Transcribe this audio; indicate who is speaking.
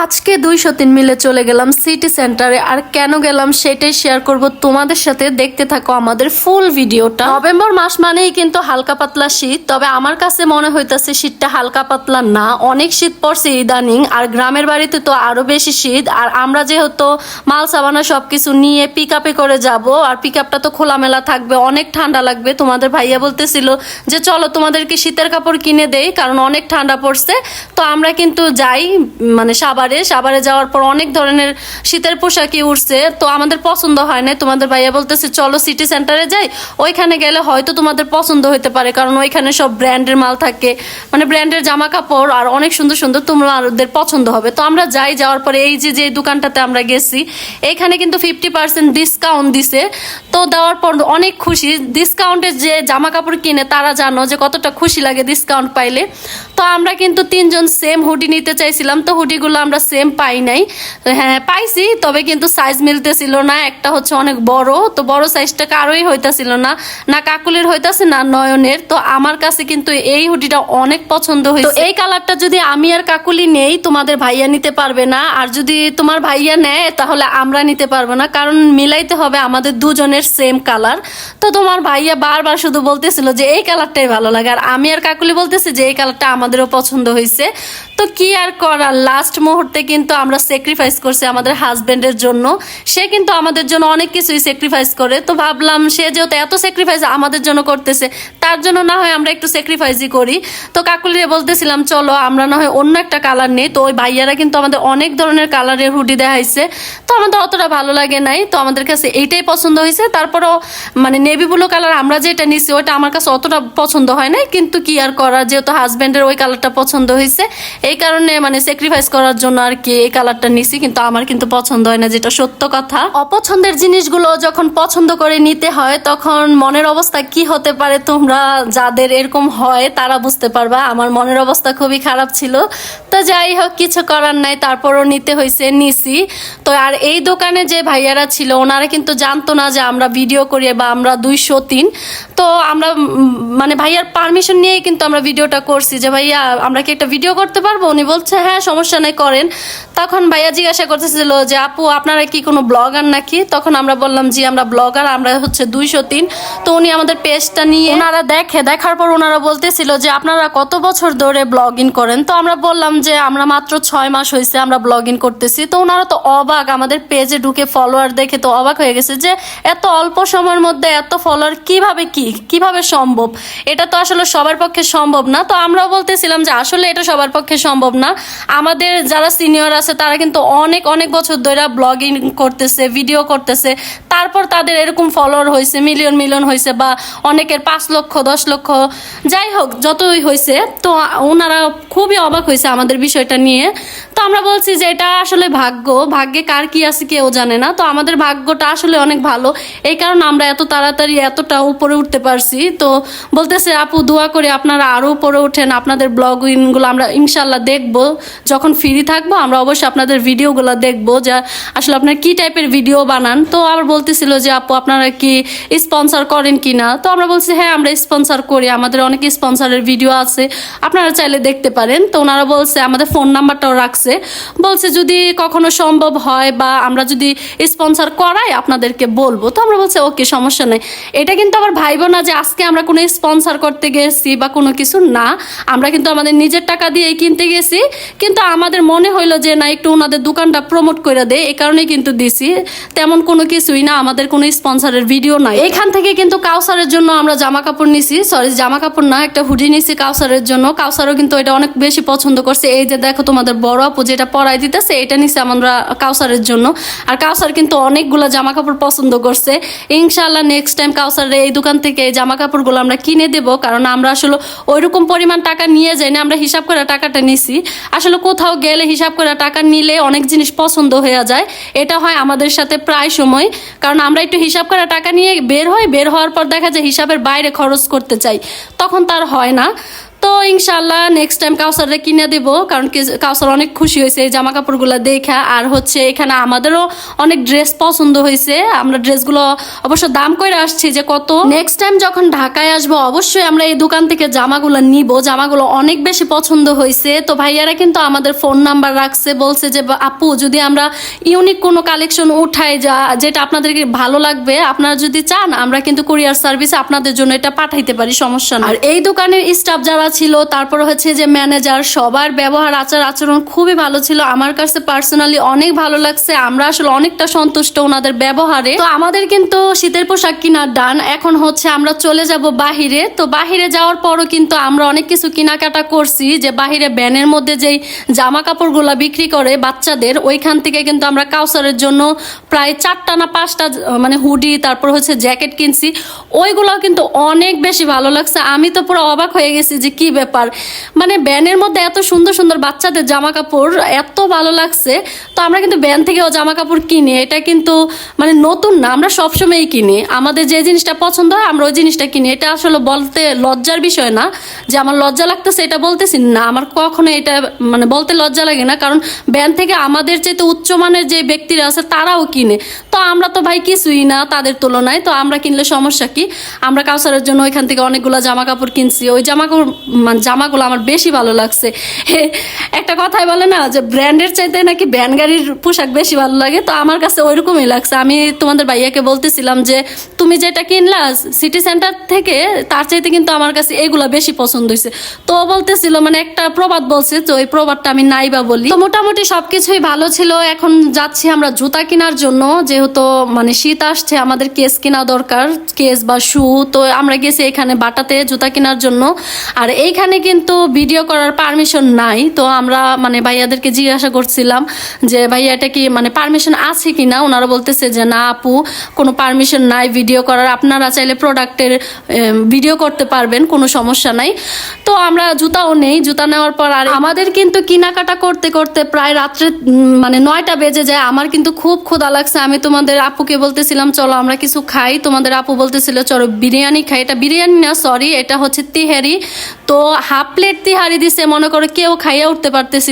Speaker 1: আজকে দুইশো তিন মিলে চলে গেলাম সিটি সেন্টারে, আর কেন গেলাম সেটাই শেয়ার করব তোমাদের সাথে। দেখতে থাকো আমাদের ফুল ভিডিওটা নভেম্বর মাস মানেই কিন্তু হালকা পাতলা শীত, তবে আমার কাছে মনে হইতাছে শীতটা হালকা পাতলা না। অনেক শীত পড়ছে ইদানিং, আর গ্রামের বাড়িতে তো আরও বেশি শীত। আর আমরা যেহেতু মাল সাবানা সবকিছু নিয়ে পিক আপে করে যাব, আর পিক আপটা তো খোলামেলা থাকবে, অনেক ঠান্ডা লাগবে। তোমাদের ভাইয়া বলতেছিল যে, চলো তোমাদেরকে শীতের কাপড় কিনে দেই, কারণ অনেক ঠান্ডা পড়ছে। তো আমরা কিন্তু যাই মানে সাভারে সাভারে যাওয়ার পর অনেক ধরনের শীতের পোশাকই উঠছে তো আমাদের পছন্দ হয় না তোমাদের ভাইয়া বলতেছে, চলো সিটি সেন্টারে যাই। ওইখানে গেলে হয়তো তোমাদের পছন্দ হতে পারে। কারণ ওইখানে সব ব্র্যান্ডের মাল থাকে। মানে ব্র্যান্ডের জামা কাপড় আর অনেক সুন্দর সুন্দর তোমাদের পছন্দ হবে। তো আমরা যাই, যাওয়ার পরে এই যে যে দোকানটাতে আমরা গেছি এইখানে কিন্তু ফিফটি পার্সেন্ট ডিসকাউন্ট দিছে। তো দেওয়ার পর অনেক খুশি। ডিসকাউন্টে যে জামা কাপড় কিনে, তারা জানো যে কতটা খুশি লাগে ডিসকাউন্ট পাইলে। তো আমরা কিন্তু তিনজন সেম হুডি নিতে চাইছিলাম। তো হুডিগুলো আমরা সেম পাই নাই। হ্যাঁ পাইছি, তবে কিন্তু সাইজ মিলতেছিল না। একটা হচ্ছে অনেক বড়, তো বড় সাইজটা কারোই হইতাছিল না। না কাকুলের হইতাছে, না নয়নের। তো আমার কাছে কিন্তু এই হুডিটা অনেক পছন্দ হয়েছে। এই কালারটা যদি আমি আর কাকুলি নেই, তোমাদের ভাইয়া নিতে পারবে না। আর যদি তোমার ভাইয়া নেয়, তাহলে আমরা নিতে পারব না। কারণ মিলাইতে হবে আমাদের দুজনের সেম কালার তো তোমার ভাইয়া বারবার শুধু বলতেছিল যে, এই কালারটাই ভালো লাগে। আর আমি আর কাকুলি বলতেছি যে, এই কালারটা আমাদেরও পছন্দ হয়েছে তো কি আর করার? লাস্ট মুহূর্তে কিন্তু আমরা স্যাক্রিফাইস করছি আমাদের হাজবেন্ডের জন্য। সে কিন্তু আমাদের জন্য অনেক কিছুই স্যাক্রিফাইস করে। তো ভাবলাম, সে যেহেতু এত স্যাক্রিফাইস আমাদের জন্য করতেছে, তার জন্য না হয় আমরা একটু স্যাক্রিফাইসই করি। তো কাকুলিরে বলতেছিলাম, চলো, আমরা না হয় অন্য একটা কালার নেই। তো ওই ভাইয়ারা কিন্তু আমাদের অনেক ধরনের কালারের হুডি দেখাইছে। তো আমাদের অতটা ভালো লাগে নাই। তো আমাদের কাছে এইটাই পছন্দ হয়েছে। তারপরও মানে নেভি ব্লু কালার আমরা যেটা নিছি, ওইটা আমার কাছে অতটা পছন্দ হয় নাই। কিন্তু কি আর করার? যেহেতু হাজব্যান্ডের ওই কালারটা পছন্দ হয়েছে। এই কারণে মানে স্যাক্রিফাইস করার জন্য আর কি এই কালারটা নিছি, কিন্তু আমার কিন্তু পছন্দ হয় না, যেটা সত্য কথা। অপছন্দের জিনিসগুলো যখন পছন্দ করে নিতে হয়, তখন মনের অবস্থা কি হতে পারে তোমরা যাদের এরকম হয়, তারা বুঝতে পারবা। আমার মনের অবস্থা খুবই খারাপ ছিল। তো যাই হোক, কিছু করার নাই, তারপরও নিতে হয়েছে নিছি। তো আর এই দোকানে যে ভাইয়ারা ছিল, ওনারা কিন্তু জানতো না যে আমরা ভিডিও করি বা আমরা দুইশো তিন। তো আমরা মানে ভাইয়ার পারমিশন নিয়েই কিন্তু আমরা ভিডিওটা করছি যে, ভাইয়া, আমরা কি একটা ভিডিও করতে পারব? উনি বলছে হ্যাঁ সমস্যা নাই করেন। তখন ভাইয়া জিজ্ঞাসা করতেছিল যে, আপু, আপনারা কি কোনো ব্লগার নাকি? তখন আমরা বললাম, জি, আমরা ব্লগার, আমরা হচ্ছে দুইশো তিন। তো উনি আমাদের পেজটা নিয়ে ওনারা দেখে, দেখার পর ওনারা বলতেছিল যে, আপনারা কত বছর ধরে ব্লগ ইন করেন? তো আমরা বললাম যে, আমরা মাত্র ছয় মাস হয়েছে আমরা ব্লগ ইন করতেছি। তো ওনারা তো অবাক, আমাদের পেজে ঢুকে ফলোয়ার দেখে তো অবাক হয়ে গেছে যে, এত অল্প সময়ের মধ্যে এত ফলোয়ার কীভাবে কি, কীভাবে সম্ভব? এটা তো আসলে সবার পক্ষে সম্ভব না। তো আমরাও বলতেছিলাম যে, আসলে এটা সবার পক্ষে সম্ভব না। আমাদের যারা সিনিয়র আছে, তারা কিন্তু অনেক অনেক বছর ধরে ব্লগিং করতেছে ভিডিও করতেছে। তারপর তাদের এরকম ফলোয়ার হয়েছে মিলিয়ন মিলিয়ন হয়েছে বা অনেকের পাঁচ লক্ষ, দশ লক্ষ। যাই হোক, যতই হয়েছে তো ওনারা খুবই অবাক হয়েছে আমাদের বিষয়টা নিয়ে। তো আমরা বলছি যে এটা আসলে ভাগ্য। ভাগ্যে কার কি আছে কেউ জানে না। তো আমাদের ভাগ্যটা আসলে অনেক ভালো। এই কারণে আমরা এত তাড়াতাড়ি এতটা উপরে উঠতে পারছি। তো বলতেছে, আপু, দোয়া করে আপনারা আরও উপরে ওঠেন। আপনাদের ব্লগ ইনগুলো আমরা ইনশাল্লাহ দেখব। যখন ফ্রি থাকব, আমরা অবশ্যই আপনাদের ভিডিওগুলো দেখব যা আসলে আপনার কি টাইপের ভিডিও বানান। তো আবার বলতেছিল যে, আপু, আপনারা কি স্পন্সর করেন কি না? তো আমরা বলছি হ্যাঁ আমরা স্পন্সর করি। আমাদের অনেক স্পন্সরের ভিডিও আছে। আপনারা চাইলে দেখতে পারেন। তো ওনারা বলছে, আমাদের ফোন নাম্বারটাও রাখছে। বলছে, যদি কখনো সম্ভব হয় বা আমরা যদি স্পন্সর করাই, আপনাদেরকে বলব। তো আমরা বলছি, ওকে, সমস্যা নেই। এটা কিন্তু আবার ভাইবো না যে, আজকে আমরা কোনো স্পন্সর করতে গেছি বা কোনো কিছু না। আমরা কিন্তু আমাদের নিজের টাকা দিয়েই কিনতে গেছি। কিন্তু আমাদের মনে হইল যে না, একটু ওনাদের দোকানটা প্রমোট করে দেয় এই কারণেই কিন্তু দিছি। তেমন কোনো কিছুই না, আমাদের কোনো স্পন্সরের ভিডিও নাই। এখান থেকে কিন্তু কাউসারের জন্য আমরা জামা কাপড় নিছি সরি জামা কাপড় না, একটা হুডি নিছি কাউসারের জন্য। কাউসারও কিন্তু এটা অনেক বেশি পছন্দ করছে। এই যে দেখো তোমাদের বড় আপু যেটা পরাই দিতেছে, এটা নিছি আমরা কাউসারের জন্য। আর কাউসার কিন্তু অনেকগুলো জামা কাপড় পছন্দ করছে। ইনশাল্লাহ নেক্সট টাইম কাউসারের এই দোকান থেকে এই জামা কাপড়গুলো আমরা কিনে দেব, কারণ আমরা আসলে ওইরকম পরিমাণ টাকা নিয়ে যাই না আমরা হিসাব করে টাকাটা নিছি। আসলে কোথাও গেলে হিসাব করে টাকা নিলে অনেক জিনিস পছন্দ হয়ে যায়। এটা হয় আমাদের সাথে প্রায় সময়। কারণ আমরা একটু হিসাব করা টাকা নিয়ে বের হই, বের হওয়ার পর দেখা যায় হিসাবের বাইরে খরচ করতে চাই। তখন তার হয় না। তো ইনশাল্লাহ নেক্সট টাইম কাউসারে কিনে দেব, কারণ কি কাউসার অনেক খুশি হয়েছে এই জামা কাপড়গুলো দেখা। আর হচ্ছে এখানে আমাদেরও অনেক ড্রেস পছন্দ হয়েছে। আমরা ড্রেসগুলো অবশ্য দাম করে আসছি যে কত। নেক্সট টাইম যখন ঢাকায় আসব, অবশ্যই আমরা এই দোকান থেকে জামাগুলো নিব। জামাগুলো অনেক বেশি পছন্দ হয়েছে। তো ভাইয়ারা কিন্তু আমাদের ফোন নাম্বার রাখছে, বলছে যে, আপু, যদি আমরা ইউনিক কোনো কালেকশন উঠাই যা, যেটা আপনাদেরকে ভালো লাগবে, আপনারা যদি চান, আমরা কিন্তু কুরিয়ার সার্ভিসে আপনাদের জন্য এটা পাঠাইতে পারি, সমস্যা না আর এই দোকানের স্টাফ যারা ছিল, তারপর হচ্ছে যে ম্যানেজার সবার ব্যবহার, আচার, আচরণ খুবই ভালো ছিল। আমার কাছে পার্সোনালি অনেক ভালো লাগছে। আমরা আসলে অনেকটা সন্তুষ্ট ওনাদের ব্যবহারে। তো আমাদের কিন্তু শীতের পোশাক কেনার ডান এখন হচ্ছে আমরা চলে যাব বাহিরে। তো বাহিরে যাওয়ার পরও কিন্তু আমরা অনেক কিছু কেনাকাটা করছি যে বাহিরে ব্যানের মধ্যে যেই জামা কাপড়গুলা বিক্রি করে বাচ্চাদের, ওইখান থেকে কিন্তু আমরা কাউসারের জন্য প্রায় চারটা না পাঁচটা মানে হুডি, তারপর হচ্ছে জ্যাকেট কিনছি। ওইগুলো কিন্তু অনেক বেশি ভালো লাগছে। আমি তো পুরো অবাক হয়ে গেছি যে কি ব্যাপার? মানে ব্যানের মধ্যে এত সুন্দর সুন্দর বাচ্চাদের জামা কাপড় এত ভালো লাগছে, তো আমরা কিন্তু ব্যান থেকেও জামা কাপড় কিনি। এটা কিন্তু মানে নতুন না, আমরা সবসময়ই কিনি। আমাদের যে জিনিসটা পছন্দ হয়, আমরা ওই জিনিসটা কিনি। এটা আসলে বলতে লজ্জার বিষয় না, যে আমার লজ্জা লাগতেছে এটা বলতেছি না। আমার কখনো এটা মানে বলতে লজ্জা লাগে না, কারণ ব্যান থেকে আমাদের চেয়ে উচ্চমানের যে ব্যক্তিরা আছে, তারাও কিনে। তো আমরা তো ভাই কিছুই না তাদের তুলনায়, তো আমরা কিনলে সমস্যা কি? আমরা কাউসারের জন্য ওইখান থেকে অনেকগুলো জামা কাপড় কিনছি। ওই জামা কাপড় জামাগুলো আমার বেশি ভালো লাগছে। একটা কথাই বলে না যে ব্র্যান্ডের চাইতে নাকি ব্যান গাড়ির পোশাক বেশি ভালো লাগে? তো আমার কাছে ওইরকমই লাগছে। আমি তোমাদের ভাইয়াকে বলতেছিলাম যে, তুমি যেটা কিনলা সিটি সেন্টার থেকে, তার চাইতে কিন্তু আমার কাছে এগুলা বেশি পছন্দ হয়েছে তো বলতেছিল মানে একটা প্রবাদ বলছে তো ওই প্রবাদটা আমি নাই বা বলি। তো মোটামুটি সবকিছুই ভালো ছিল। এখন যাচ্ছি আমরা জুতা কেনার জন্য। যেহেতু মানে শীত আসছে, আমাদের কেস কেনা দরকার, কেস বা শু। তো আমরা গেছি এখানে বাটাতে জুতা কেনার জন্য। আর এইখানে কিন্তু ভিডিও করার পারমিশন নাই। তো আমরা মানে ভাইয়াদেরকে জিজ্ঞাসা করছিলাম যে, ভাইয়া, এটা কি মানে পারমিশন আছে কি না ওনারা বলতেছে যে, না, আপু, কোনো পারমিশন নাই ভিডিও করার। আপনারা চাইলে প্রোডাক্টের ভিডিও করতে পারবেন, কোনো সমস্যা নাই। তো আমরা জুতাও নেই, জুতা নেওয়ার পর আর আমাদের কিন্তু কেনাকাটা করতে করতে প্রায় রাত্রে মানে নয়টা বেজে যায়। আমার কিন্তু খুব ক্ষুধা লাগছে। আমি তোমাদের আপুকে বলতেছিলাম, চলো, আমরা কিছু খাই। তোমাদের আপু বলতেছিল, চলো, বিরিয়ানি খাই। এটা বিরিয়ানি না সরি এটা হচ্ছে তিহারি। তো হাফ প্লেট তিহারি দিছে মনে করো কেউ খাইয়া উঠতে পারতেছি।